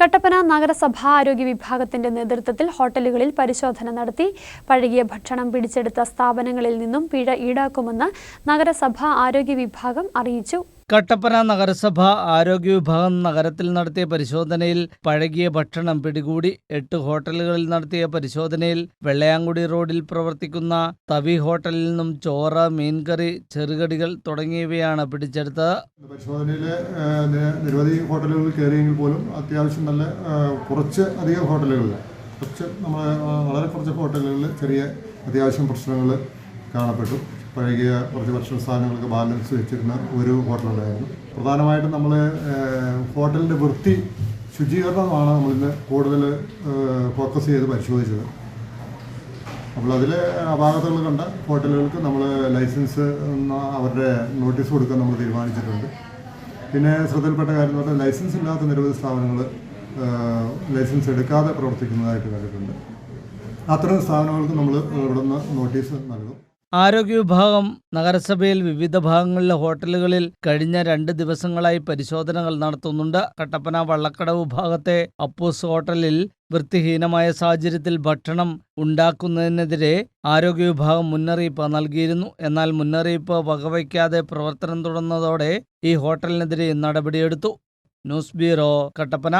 കട്ടപ്പന നഗരസഭാ ആരോഗ്യ വിഭാഗത്തിന്റെ നേതൃത്വത്തിൽ ഹോട്ടലുകളിൽ പരിശോധന നടത്തി പഴകിയ ഭക്ഷണം പിടിച്ചെടുത്ത സ്ഥാപനങ്ങളിൽ നിന്നും പിഴ ഈടാക്കുമെന്ന് നഗരസഭാ ആരോഗ്യ വിഭാഗം അറിയിച്ചു. കട്ടപ്പന നഗരസഭ ആരോഗ്യ വിഭാഗം നഗരത്തിൽ നടത്തിയ പരിശോധനയിൽ പഴകിയ ഭക്ഷണം പിടികൂടി എട്ട് ഹോട്ടലുകളിൽ നടത്തിയ പരിശോധനയിൽ വെള്ളയാങ്കുടി റോഡിൽ പ്രവർത്തിക്കുന്ന തവി ഹോട്ടലിൽ നിന്നും ചോറ് മീൻകറി ചെറുകടികൾ തുടങ്ങിയവയാണ് പിടിച്ചെടുത്തത്. പരിശോധനയിൽ നിരവധി ഹോട്ടലുകളിൽ കയറിയെങ്കിൽ പോലും അത്യാവശ്യം നല്ല കുറച്ച് അധികം ഹോട്ടലുകളിൽ കുറച്ച് നമ്മൾ വളരെ കുറച്ച് ഹോട്ടലുകളിൽ ചെറിയ അത്യാവശ്യം പ്രശ്നങ്ങൾ കാണപ്പെട്ടു. പഴകിയ കുറച്ച് ഭക്ഷണ സാധനങ്ങളൊക്കെ ബാലൻസ് വെച്ചിരുന്ന ഒരു ഹോട്ടലുണ്ടായിരുന്നു. പ്രധാനമായിട്ടും നമ്മൾ ഹോട്ടലിന്റെ വൃത്തി ശുചീകരണമാണ് നമ്മളിന്ന് കൂടുതൽ ഫോക്കസ് ചെയ്ത് പരിശോധിച്ചത്. അപ്പോൾ അതിൽ അപാകതകൾ കണ്ട ഹോട്ടലുകൾക്ക് നമ്മൾ ലൈസൻസ് അവരുടെ നോട്ടീസ് കൊടുക്കാൻ നമ്മൾ തീരുമാനിച്ചിട്ടുണ്ട്. പിന്നെ ശ്രദ്ധയിൽപ്പെട്ട കാര്യം എന്ന് പറഞ്ഞാൽ ലൈസൻസ് ഇല്ലാത്ത നിരവധി സ്ഥാപനങ്ങൾ ലൈസൻസ് എടുക്കാതെ പ്രവർത്തിക്കുന്നതായിട്ട് കണ്ടിട്ടുണ്ട്. അത്തരം സ്ഥാപനങ്ങൾക്ക് നമ്മൾ ഇവിടുന്ന് നോട്ടീസ് നൽകും. ആരോഗ്യ വിഭാഗം നഗരസഭയിൽ വിവിധ ഭാഗങ്ങളിലെ ഹോട്ടലുകളിൽ കഴിഞ്ഞ രണ്ട് ദിവസങ്ങളായി പരിശോധനകൾ നടത്തുന്നുണ്ട്. കട്ടപ്പന വള്ളക്കടവ് ഭാഗത്തെ അപ്പൂസ് ഹോട്ടലിൽ വൃത്തിഹീനമായ സാഹചര്യത്തിൽ ഭക്ഷണം ഉണ്ടാക്കുന്നതിനെതിരെ ആരോഗ്യ വിഭാഗം മുന്നറിയിപ്പ് നൽകിയിരുന്നു. എന്നാൽ മുന്നറിയിപ്പ് വകവയ്ക്കാതെ പ്രവർത്തനം തുടർന്നതോടെ ഈ ഹോട്ടലിനെതിരെ നടപടിയെടുത്തു. News bureau Kattappana.